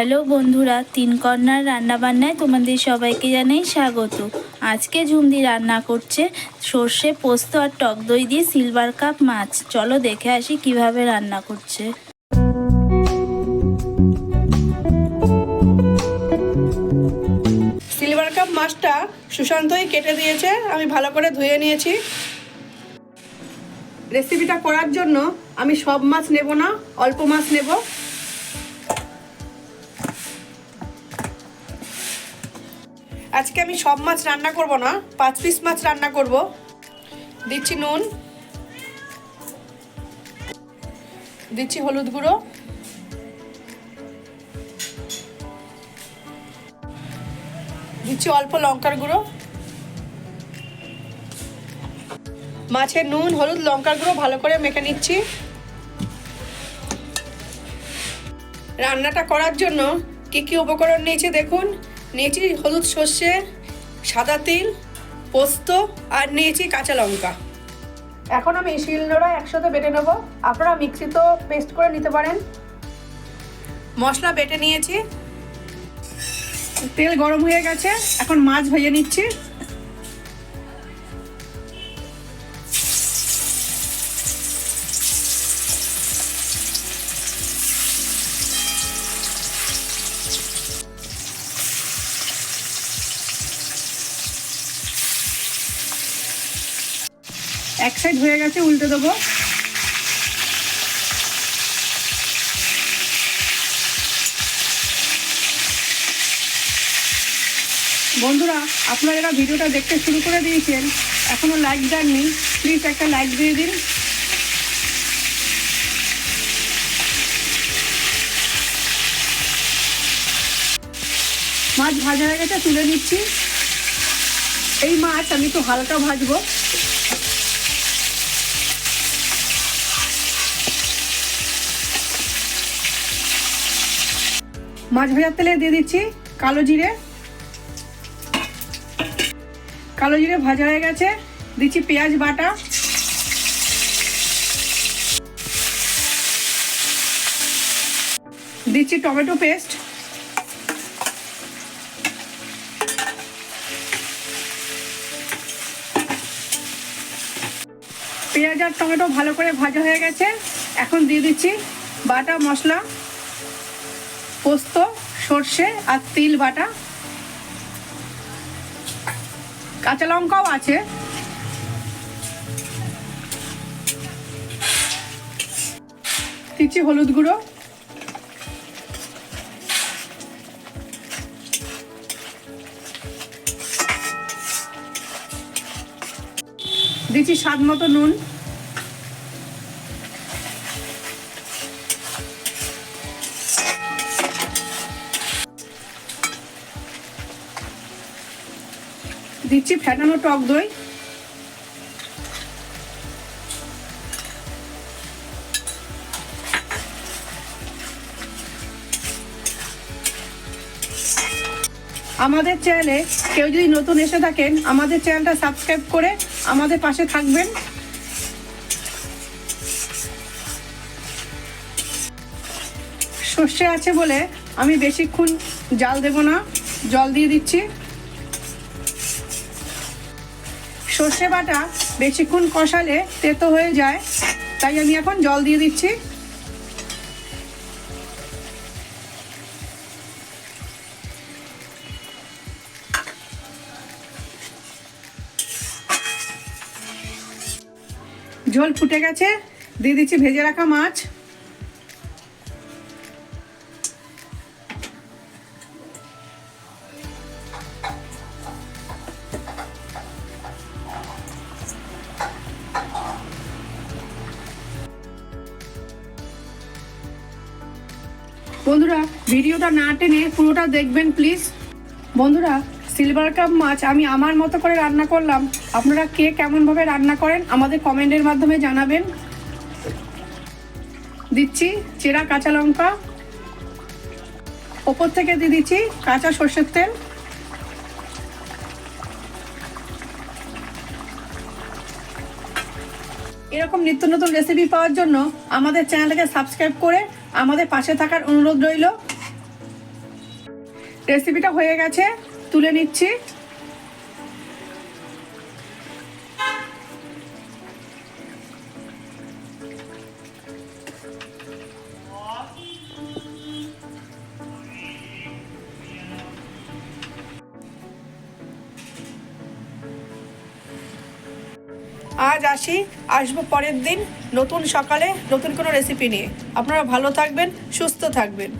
Hello বন্ধুরা, তিন কন্যার রান্নাবান্নায় তোমাদের সবাইকে জানাই স্বাগত। আজকে ঝুমদি রান্না করছে সর্ষে পোস্ত আর টক দই দিয়ে সিলভার কাপ মাছ। চলো দেখে আসি কীভাবে রান্না করছে। সিলভার কাপ মাছটা সুশান্তই কেটে দিয়েছে, আমি ভালো করে ধুয়ে নিয়েছি। রেসিপিটা করার জন্য আমি সব মাছ নেব না, অল্প মাছ নেব। আজকে আমি সব মাছ রান্না করব না, পাঁচ পিস মাছ রান্না করব। দিচ্ছি নুন, দিচ্ছি হলুদ গুঁড়ো। দিচ্ছি অল্প লঙ্কার গুঁড়ো। মাছের নুন, হলুদ, লঙ্কার গুঁড়ো ভালো করে মেখে নিচ্ছি। রান্নাটা করার জন্য কি কি উপকরণ নিয়েছি দেখুন। নিয়েছি হলুদ সর্ষে সাদা তেল পোস্ত আর নিয়েছি কাঁচা লঙ্কা। এখন আমি শিলনোড়া একসাথে বেটে নেব। আপনারা মিক্সিতেও পেস্ট করে নিতে পারেন। মশলা বেটে নিয়েছি। তেল গরম হয়ে গেছে। এখন মাছ ভেজে নিচ্ছি। এক সাইড হয়ে গেছে, উল্টে দেবো। বন্ধুরা, আপনারা যারা ভিডিওটা দেখতে শুরু করে দিয়েছেন এখনও লাইক দেননি প্লিজ একটা লাইক দিয়ে দিন। মাছ ভাজা হয়ে গেছে, তুলে নিচ্ছি। এই মাছ আমি একটু হালকা ভাজবো। মাছ ভাজার তেলে দিয়ে দিচ্ছি কালো জিরে। কালো জিরে ভাজা হয়ে গেছে। দিচ্ছি পেঁয়াজ বাটা। দিচ্ছি টমেটো পেস্ট। পেঁয়াজ আর টমেটো ভালো করে ভাজা হয়ে গেছে। এখন দিয়ে দিচ্ছি বাটা মশলা। পোস্ত, সর্ষে আর তিল বাটা। কাঁচা লঙ্কাও আছে। দিচ্ছি হলুদ গুঁড়ো। দিচ্ছি স্বাদ মতো নুন। দিচ্ছি ফেটানো টক দই। আমাদের চ্যানেলে কেউ যদি নতুন এসে থাকেন, আমাদের চ্যানেলটা সাবস্ক্রাইব করে আমাদের পাশে থাকবেন। সর্ষে আছে বলে আমি বেশিক্ষণ জাল দেব না, জল দিয়ে দিচ্ছি। সর্ষে বাটা বেশিক্ষণ কষালে তেতো হয়ে যায়। তাই আমি এখন জল দিয়ে দিচ্ছি। ঝোল ফুটে গেছে। দিয়ে দিচ্ছি ভেজে রাখা মাছ। বন্ধুরা, ভিডিওটা না টেনে পুরোটা দেখবেন প্লিজ বন্ধুরা সিলভার কাপ মাছ আমি আমার মতো করে রান্না করলাম। আপনারা কে কেমনভাবে রান্না করেন, আমাদের কমেন্টের মাধ্যমে জানাবেন। দিচ্ছি চেরা কাঁচা লঙ্কা। ওপর থেকে দিয়ে দিচ্ছি কাঁচা সর্ষের তেল। এরকম নিত্য নতুন রেসিপি পাওয়ার জন্য আমাদের চ্যানেলটাকে সাবস্ক্রাইব করে আমাদের পাশে থাকার অনুরোধ রইল। রেসিপিটা হয়ে গেছে তুলে নিচ্ছি। আজ আসি, আসব পরের দিন নতুন সকালে, নতুন কোনো রেসিপি নিয়ে। আপনারা ভালো থাকবেন, সুস্থ থাকবেন।